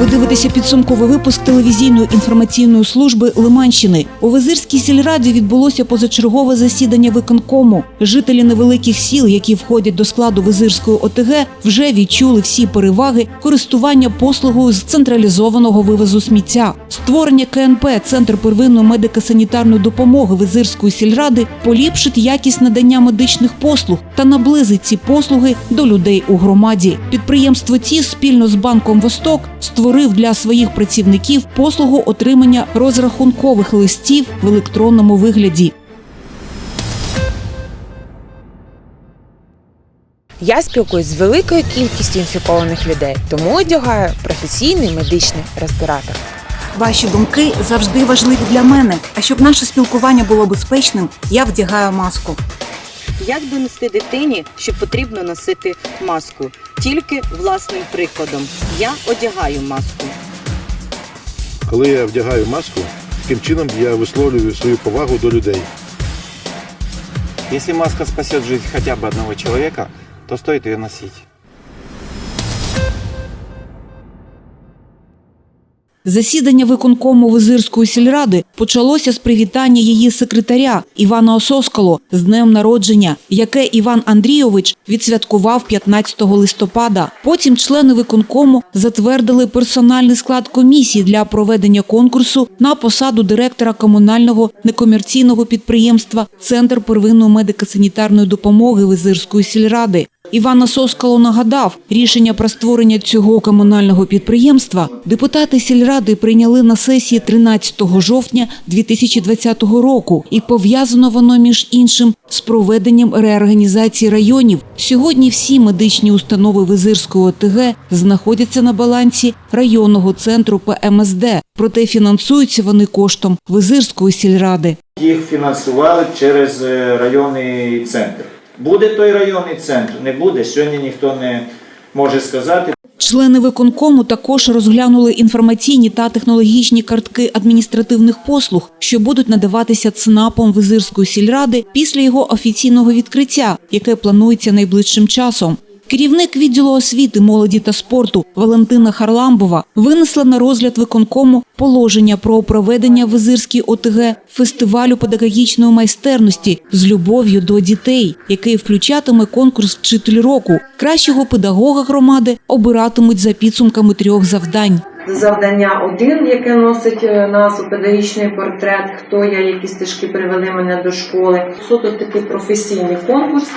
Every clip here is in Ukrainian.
Ви дивитеся підсумковий випуск телевізійної інформаційної служби Лиманщини. У Визирській сільраді відбулося позачергове засідання виконкому. Жителі невеликих сіл, які входять до складу Визирської ОТГ, вже відчули всі переваги користування послугою з централізованого вивозу сміття. Створення КНП Центр первинної медико-санітарної допомоги Визирської сільради поліпшить якість надання медичних послуг та наблизить ці послуги до людей у громаді. Підприємство ТІС спільно з банком Восток створив для своїх працівників послугу отримання розрахункових листів в електронному вигляді. Я спілкуюсь з великою кількістю інфікованих людей, тому одягаю професійний медичний респіратор. Ваші думки завжди важливі для мене. А щоб наше спілкування було безпечним, я вдягаю маску. Як донести дитині, що потрібно носити маску? Тільки власним прикладом. Я одягаю маску. Коли я вдягаю маску, таким чином я висловлюю свою повагу до людей. Если маска спасет жизнь хотя бы одного человека, то стоит ее носить. Засідання виконкому Визирської сільради почалося з привітання її секретаря Івана Ососкало з днем народження, яке Іван Андрійович відсвяткував 15 листопада. Потім члени виконкому затвердили персональний склад комісії для проведення конкурсу на посаду директора комунального некомерційного підприємства Центр первинної медико-санітарної допомоги Визирської сільради. Івана Соскало нагадав, рішення про створення цього комунального підприємства депутати сільради прийняли на сесії 13 жовтня 2020 року, і пов'язано воно між іншим з проведенням реорганізації районів. Сьогодні всі медичні установи Визирської ОТГ знаходяться на балансі районного центру ПМСД, проте фінансуються вони коштом Визирської сільради. Їх фінансували через е, районний центр. Буде той районний центр, не буде. Сьогодні ніхто не може сказати. Члени виконкому також розглянули інформаційні та технологічні картки адміністративних послуг, що будуть надаватися ЦНАПом Визирської сільради після його офіційного відкриття, яке планується найближчим часом. Керівник відділу освіти, молоді та спорту Валентина Харламбова винесла на розгляд виконкому положення про проведення в Визирській ОТГ фестивалю педагогічної майстерності з любов'ю до дітей, який включатиме конкурс «Вчитель року». Кращого педагога громади обиратимуть за підсумками трьох завдань. Завдання один, яке носить е, назву педагогічний портрет, хто я, які стежки привели мене до школи. Суто такий професійний конкурс.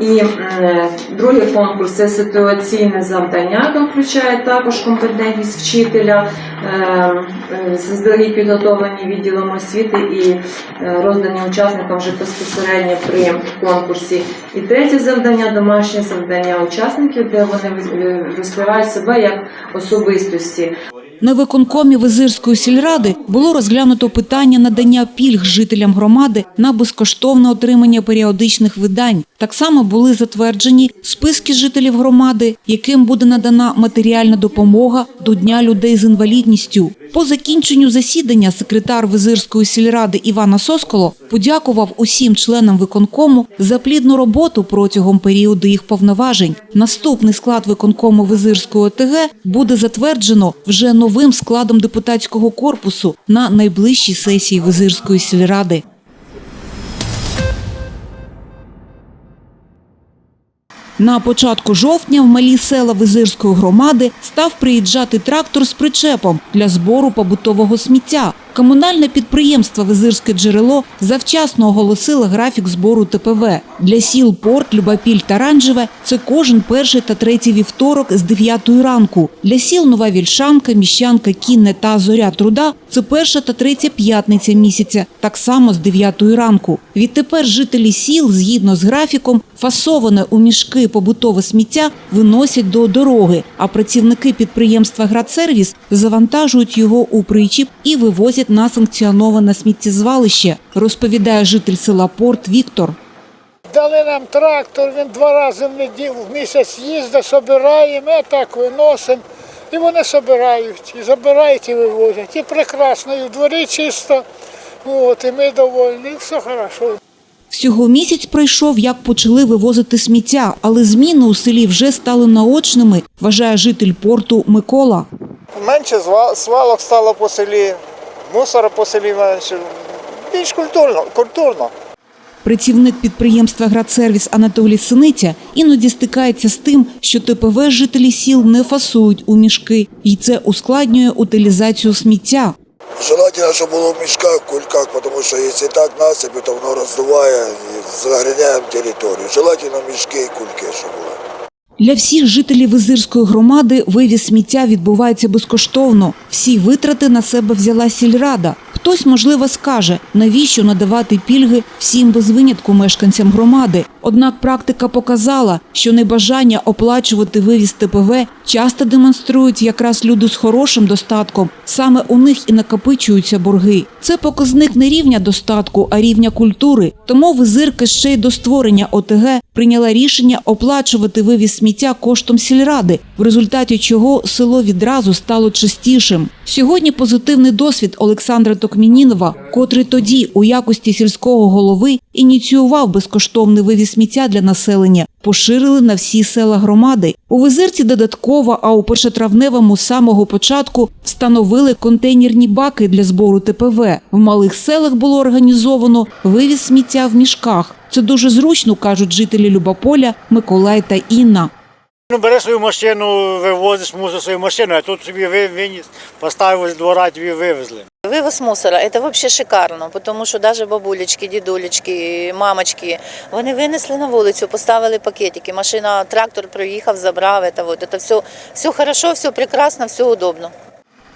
І е, другий конкурс це ситуаційне завдання, яке включає також компетентність вчителя, е, е, заздалегідь підготовлені відділом освіти і роздані учасникам вже безпосередньо при конкурсі. І третє завдання домашнє завдання учасників, де вони розкривають себе як особистості. На виконкомі Визирської сільради було розглянуто питання надання пільг жителям громади на безкоштовне отримання періодичних видань. Так само були затверджені списки жителів громади, яким буде надана матеріальна допомога до Дня людей з інвалідністю. По закінченню засідання секретар Визирської сільради Івана Сосколо подякував усім членам виконкому за плідну роботу протягом періоду їх повноважень. Наступний склад виконкому Визирської ОТГ буде затверджено вже новим складом депутатського корпусу на найближчій сесії Визирської сільради. На початку жовтня в малі села Визирської громади став приїжджати трактор з причепом для збору побутового сміття. Комунальне підприємство Визирське джерело завчасно оголосило графік збору ТПВ. Для сіл Порт, Любапіль та Ранжеве це кожен перший та третій вівторок з 9 ранку. Для сіл Нова Вільшанка, Міщанка, Кінне та Зоря Труда це перша та третя п'ятниця місяця, так само з 9 ранку. Відтепер жителі сіл, згідно з графіком, фасоване у мішки побутове сміття виносять до дороги, а працівники підприємства «Градсервіс» завантажують його у причіп і вивозять на санкціоноване сміттєзвалище, розповідає житель села Порт Віктор. Дали нам трактор, він два рази в неділю в місяць їздить, собираємо, і так виносимо. І вони собирають, і забирають, і вивозять. І прекрасно, і в дворі чисто, от, і ми довольні, і все хорошо. Всього місяць пройшов, як почали вивозити сміття, але зміни у селі вже стали наочними, вважає житель порту Микола. Менше зва- свалок стало по селі, мусора по селі менше. Більш культурно. культурно. Працівник підприємства «Градсервіс» Анатолій Синиця іноді стикається з тим, що ТПВ жителі сіл не фасують у мішки, і це ускладнює утилізацію сміття. Желательно, чтобы было в мешках, в кульках, потому что если так насыпи, то оно раздувая и загрязняем территорию. Желательно мешки и кульки, чтобы было. Для всіх жителів Визирської громади вивіз сміття відбувається безкоштовно. Всі витрати на себе взяла сільрада. Хтось, можливо, скаже, навіщо надавати пільги всім без винятку мешканцям громади. Однак практика показала, що небажання оплачувати вивіз ТПВ часто демонструють якраз люди з хорошим достатком. Саме у них і накопичуються борги. Це показник не рівня достатку, а рівня культури. Тому визирка ще й до створення ОТГ прийняла рішення оплачувати вивіз сміття коштом сільради, в результаті чого село відразу стало чистішим. Сьогодні позитивний досвід Олександра Токмінінова, котрий тоді у якості сільського голови ініціював безкоштовний вивіз сміття для населення, поширили на всі села громади. У Визирці додатково, а у першотравневому з самого початку встановили контейнерні баки для збору ТПВ. В малих селах було організовано вивіз сміття в мішках. Це дуже зручно, кажуть жителі Любополя Миколай та Інна. Ну, бери свою машину, вивозиш мусор свою машину, а тут собі виніс, поставив з двора, тобі вивезли. Вивоз мусора – це взагалі шикарно, тому що навіть бабулечки, дідулечки, мамочки, вони винесли на вулицю, поставили пакетики, машина, трактор проїхав, забрав, це, вот, це все, все хорошо, все прекрасно, все удобно.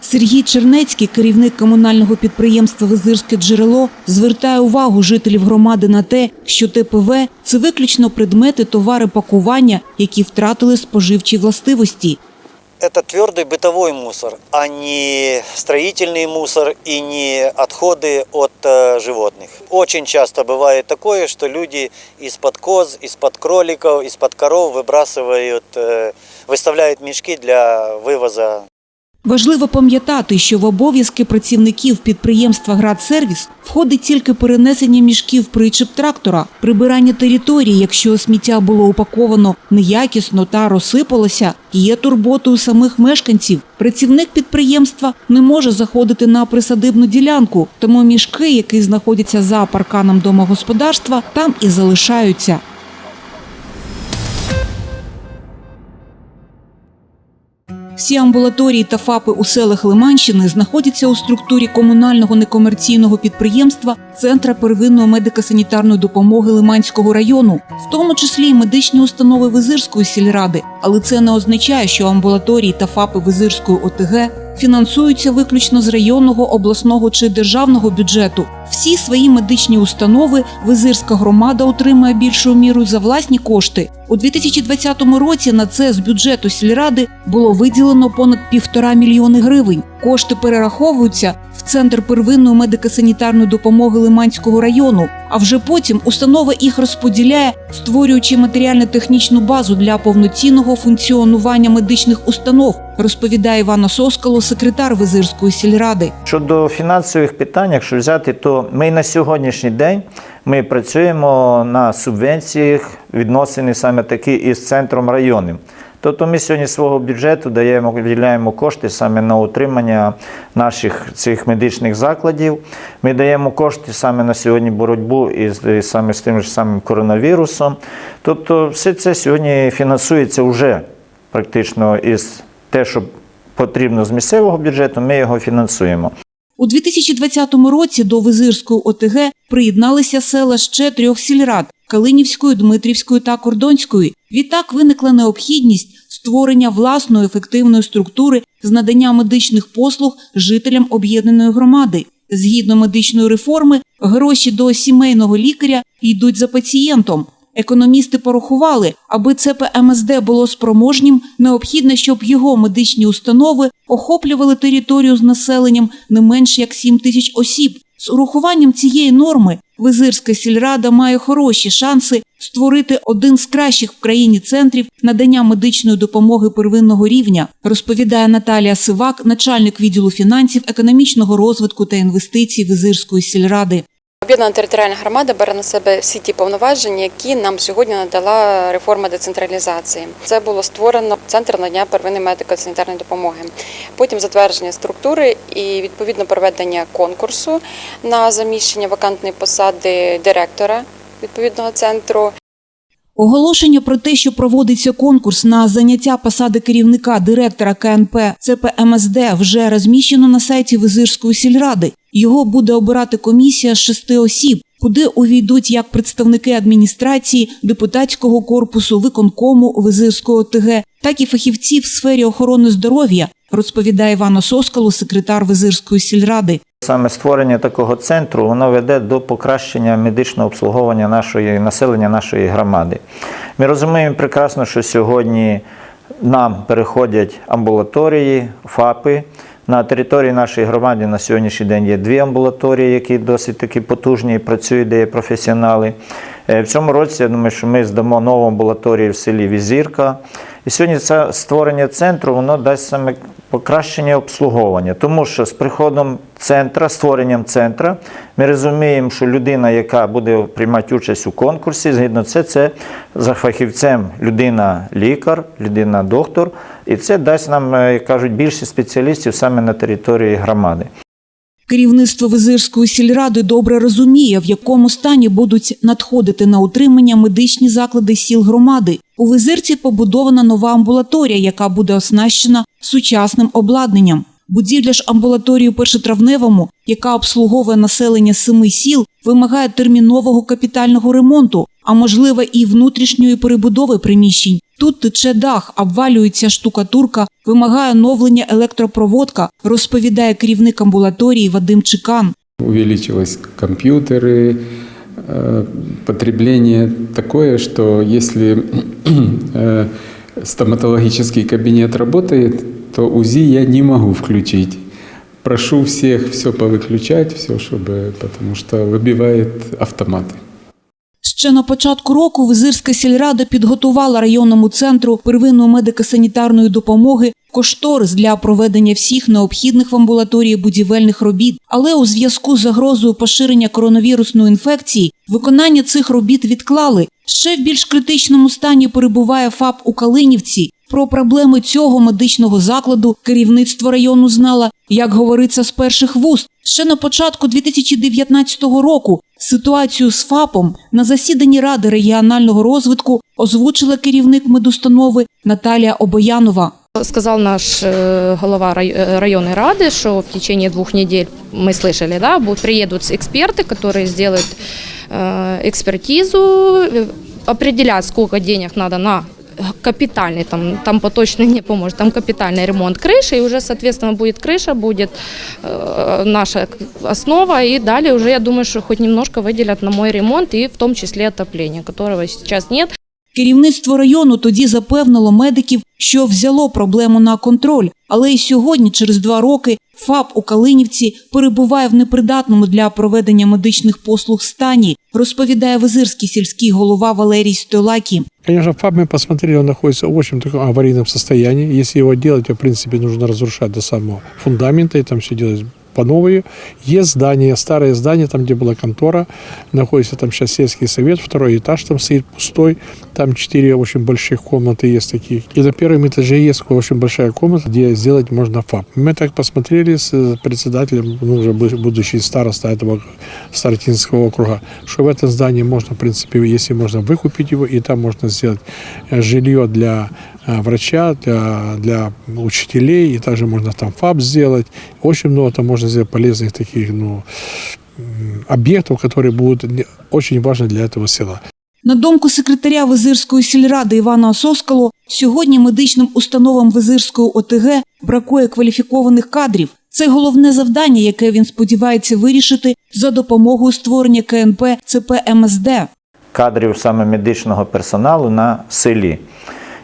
Сергій Чернецький, керівник комунального підприємства «Визирське джерело», звертає увагу жителів громади на те, що ТПВ – це виключно предмети, товари пакування, які втратили споживчі властивості. Это твердый бытовой мусор, а не строительный мусор и не отходы от э, животных. Очень часто бывает такое, что люди из-под коз, из-под кроликов, из-под коров выбрасывают, э, выставляют мешки для вывоза Важливо пам'ятати, що в обов'язки працівників підприємства «Градсервіс» входить тільки перенесення мішків причеп трактора, прибирання території, якщо сміття було упаковано неякісно та розсипалося, є турботою самих мешканців. Працівник підприємства не може заходити на присадибну ділянку, тому мішки, які знаходяться за парканом домогосподарства, там і залишаються. Всі амбулаторії та ФАПи у селах Лиманщини знаходяться у структурі комунального некомерційного підприємства Центра первинної медико-санітарної допомоги Лиманського району, в тому числі й медичні установи Визирської сільради. Але це не означає, що амбулаторії та ФАПи Визирської ОТГ фінансуються виключно з районного, обласного чи державного бюджету. Всі свої медичні установи Визирська громада отримує більшою мірою за власні кошти. У 2020 році на це з бюджету сільради було виділено понад півтора мільйони гривень. Кошти перераховуються в центр первинної медико-санітарної допомоги Лиманського району. А вже потім установа їх розподіляє, створюючи матеріально-технічну базу для повноцінного функціонування медичних установ, розповідає Івана Соскало, секретар Визирської сільради. Щодо фінансових питань, якщо взяти, то ми на сьогоднішній день ми працюємо на субвенціях, відносини саме такі із центром районним. Тобто ми сьогодні свого бюджету даємо, виділяємо кошти саме на утримання наших цих медичних закладів. Ми даємо кошти саме на сьогодні боротьбу із саме з тим ж самим коронавірусом. Тобто, все це сьогодні фінансується вже практично із те, що потрібно з місцевого бюджету, ми його фінансуємо. У 2020 році до Визирської ОТГ приєдналися села ще трьох сільрад – Калинівської, Дмитрівської та Кордонської. Відтак виникла необхідність створення власної ефективної структури з надання медичних послуг жителям об'єднаної громади. Згідно медичної реформи, гроші до сімейного лікаря йдуть за пацієнтом. Економісти порахували, аби ЦПМСД було спроможнім, необхідно, щоб його медичні установи охоплювали територію з населенням не менше як 7 тисяч осіб. З урахуванням цієї норми Визирська сільрада має хороші шанси створити один з кращих в країні центрів надання медичної допомоги первинного рівня, розповідає Наталія Сивак, начальник відділу фінансів, економічного розвитку та інвестицій Визирської сільради. Об'єднана територіальна громада бере на себе всі ті повноваження, які нам сьогодні надала реформа децентралізації. Це було створено центр надання первинної медико-санітарної допомоги. Потім затвердження структури і відповідно проведення конкурсу на заміщення вакантної посади директора відповідного центру. Оголошення про те, що проводиться конкурс на заняття посади керівника директора КНП ЦПМСД вже розміщено на сайті Визирської сільради. Його буде обирати комісія з шести осіб, куди увійдуть як представники адміністрації, депутатського корпусу, виконкому Визирського ОТГ, так і фахівці в сфері охорони здоров'я, розповідає Івано Соскало, секретар Визирської сільради. Саме створення такого центру воно веде до покращення медичного обслуговування нашої населення нашої громади. Ми розуміємо прекрасно, що сьогодні нам переходять амбулаторії, ФАПи. На території нашої громади на сьогоднішній день є дві амбулаторії, які досить таки потужні і працюють, де є професіонали. Е, В цьому році я думаю, що ми здамо нову амбулаторію в селі Візірка. І сьогодні це створення центру воно дасть саме покращення обслуговування, тому що з приходом центра, створенням центра, ми розуміємо, що людина, яка буде приймати участь у конкурсі, згідно це, це за фахівцем людина-лікар, людина-доктор, і це дасть нам, е, як кажуть, більше спеціалістів саме на території громади. Керівництво Визирської сільради добре розуміє, в якому стані будуть надходити на утримання медичні заклади сіл громади. У Визирці побудована нова амбулаторія, яка буде оснащена сучасним обладнанням. Будівля ж амбулаторії першотравневому, яка обслуговує населення семи сіл, вимагає термінового капітального ремонту, а можливо і внутрішньої перебудови приміщень. Тут тече дах, обвалюється штукатурка, вимагає оновлення електропроводка, розповідає керівник амбулаторії Вадим Чекан. Увеличились компьютеры, э, потребление такое, что если э, стоматологический кабинет работает, то УЗИ я не могу включить. Прошу всех все повыключать, все, чтобы, потому что выбивает автоматы. Ще на початку року Визирська сільрада підготувала районному центру первинної медико-санітарної допомоги кошторис для проведення всіх необхідних в амбулаторії будівельних робіт. Але у зв'язку з загрозою поширення коронавірусної інфекції виконання цих робіт відклали. Ще в більш критичному стані перебуває ФАП у Калинівці. Про проблеми цього медичного закладу керівництво району знало, як говориться, з перших вуст. Ще на початку 2019 року ситуацію з ФАПом на засіданні Ради регіонального розвитку озвучила керівник медустанови Наталія Обоянова. Сказал наш э, глава рай- э, районной рады, что в течение двух недель, мы слышали, да, будут, приедут эксперты, которые сделают э, экспертизу, э, определят, сколько денег надо на капитальный, там, там поточный не поможет, там капитальный ремонт крыши, и уже, соответственно, будет крыша, будет э, наша основа, и далее уже, я думаю, что хоть немножко выделят на мой ремонт, и в том числе отопление, которого сейчас нет. Керівництво району тоді запевнило медиків, що взяло проблему на контроль. Але й сьогодні, через два роки, ФАП у Калинівці перебуває в непридатному для проведення медичних послуг стані, розповідає визирський сільський голова Валерій Стойлакі. Конечно, ФАБ мы посмотрели, он находится в очень таком аварийном состоянии. Если его делать, то, в принципе, нужно разрушать до самого фундамента, и там все делать по новой. Есть здание, старое здание, там, где была контора, находится там сейчас сельский совет, второй этаж там стоит пустой, там четыре очень больших комнаты есть таких. И на первом этаже есть очень большая комната, где сделать можно ФАП. Мы так посмотрели с председателем, ну, уже бу- будущий староста этого Старотинского округа, что в этом здании можно, в принципе, если можно выкупить его, и там можно сделать э, жилье для врача, для, для учителей, и также можно там ФАП сделать. Очень много там можно сделать полезных таких ну, м, объектов, которые будут не- очень важны для этого села. На думку секретаря Визирської сільради Івана Ососкало, сьогодні медичним установам Визирської ОТГ бракує кваліфікованих кадрів. Це головне завдання, яке він сподівається вирішити за допомогою створення КНП ЦП МСД. кадрів саме медичного персоналу на селі.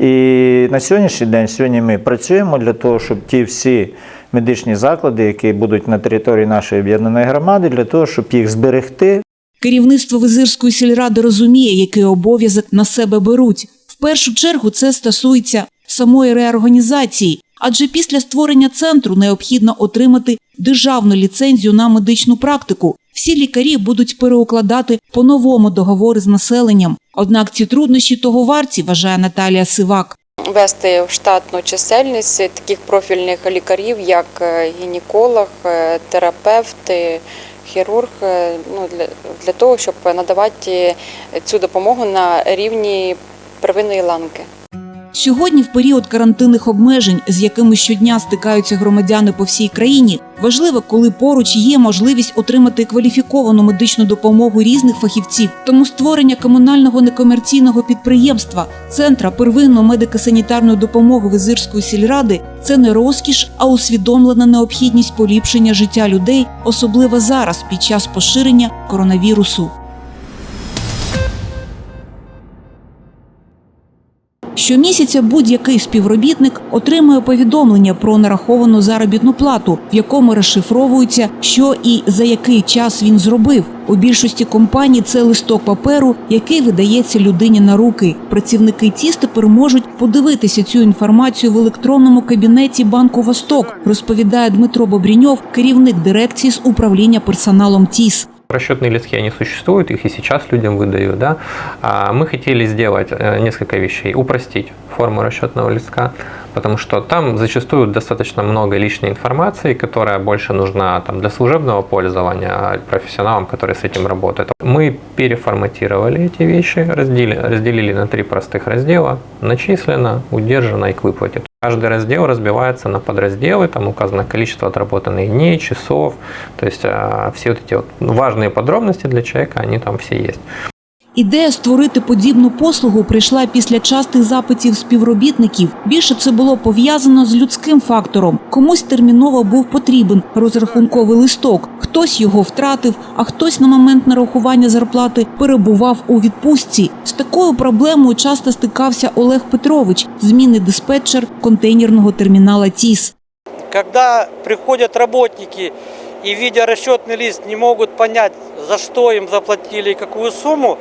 І на сьогоднішній день сьогодні ми працюємо для того, щоб ті всі медичні заклади, які будуть на території нашої об'єднаної громади, для того, щоб їх зберегти, Керівництво Визирської сільради розуміє, який обов'язок на себе беруть. В першу чергу це стосується самої реорганізації, адже після створення центру необхідно отримати державну ліцензію на медичну практику. Всі лікарі будуть переукладати по-новому договори з населенням. Однак ці труднощі того варті, вважає Наталія Сивак. ввести в штатну чисельність таких профільних лікарів, як е, гінеколог, е, терапевт, е, хірург, ну, для, для того, щоб надавати цю допомогу на рівні первинної ланки. Сьогодні, в період карантинних обмежень, з якими щодня стикаються громадяни по всій країні, важливо, коли поруч є можливість отримати кваліфіковану медичну допомогу різних фахівців. Тому створення комунального некомерційного підприємства Центра первинної медико-санітарної допомоги Визирської сільради це не розкіш, а усвідомлена необхідність поліпшення життя людей, особливо зараз під час поширення коронавірусу. Щомісяця будь-який співробітник отримує повідомлення про нараховану заробітну плату, в якому розшифровується, що і за який час він зробив. У більшості компаній це листок паперу, який видається людині на руки. Працівники ТІС тепер можуть подивитися цю інформацію в електронному кабінеті банку Восток, розповідає Дмитро Бобріньов, керівник дирекції з управління персоналом ТІС. Расчетные листки, они существуют, их и сейчас людям выдают, да. А мы хотели сделать э, несколько вещей. Упростить форму расчетного листка, потому что там зачастую достаточно много лишней информации, которая больше нужна там, для служебного пользования, а профессионалам, которые с этим работают. Мы переформатировали эти вещи, разделили, разделили на три простых раздела. Начислено, удержано и к выплате. Каждый раздел разбивается на подразделы, там указано количество отработанных дней, часов, то есть а, все вот эти вот важные подробности для человека, они там все есть. Ідея створити подібну послугу прийшла після частих запитів співробітників. Більше це було пов'язано з людським фактором. Комусь терміново був потрібен розрахунковий листок. Хтось його втратив, а хтось на момент нарахування зарплати перебував у відпустці. З такою проблемою часто стикався Олег Петрович, змінний диспетчер контейнерного термінала ТІС. Когда приходят работники и, видя расчетный лист, не могут понять, за что им заплатили и какую сумму,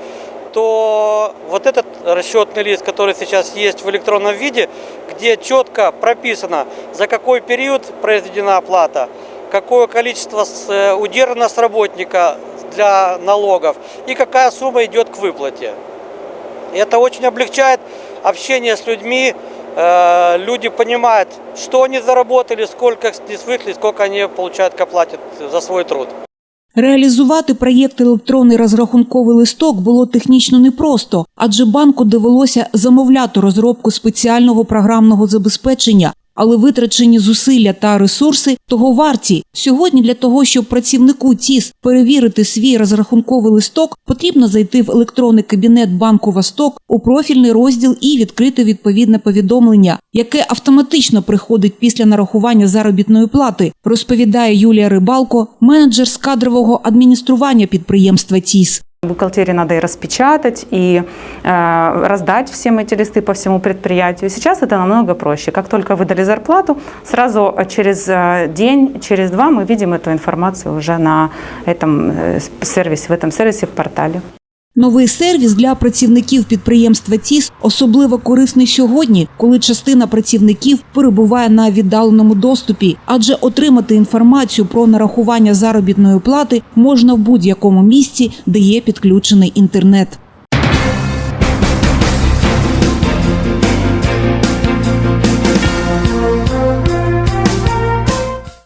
то вот этот расчетный лист, который сейчас есть в электронном виде, где четко прописано, за какой период произведена оплата, какое количество с- э, удержано с работника для налогов и какая сумма идет к выплате. Это очень облегчает общение с людьми. Э, Люди понимают, что они заработали, сколько не свыкли, сколько они получают к оплате за свой труд. Реалізувати проєкт електронний розрахунковий листок було технічно непросто, адже банку довелося замовляти розробку спеціального програмного забезпечення. Але витрачені зусилля та ресурси того варті. Сьогодні для того, щоб працівнику ТІС перевірити свій розрахунковий листок, потрібно зайти в електронний кабінет банку Восток у профільний розділ і відкрити відповідне повідомлення, яке автоматично приходить після нарахування заробітної плати, розповідає Юлія Рибалко, менеджер з кадрового адміністрування підприємства ТІС. Бухгалтерии надо и распечатать, и э, раздать всем эти листы по всему предприятию. Сейчас это намного проще. Как только выдали зарплату, сразу через э, день, через два мы видим эту информацию уже на этом э, сервисе, в этом сервисе в портале. Новий сервіс для працівників підприємства ТІС особливо корисний сьогодні, коли частина працівників перебуває на віддаленому доступі, адже отримати інформацію про нарахування заробітної плати можна в будь-якому місці, де є підключений інтернет.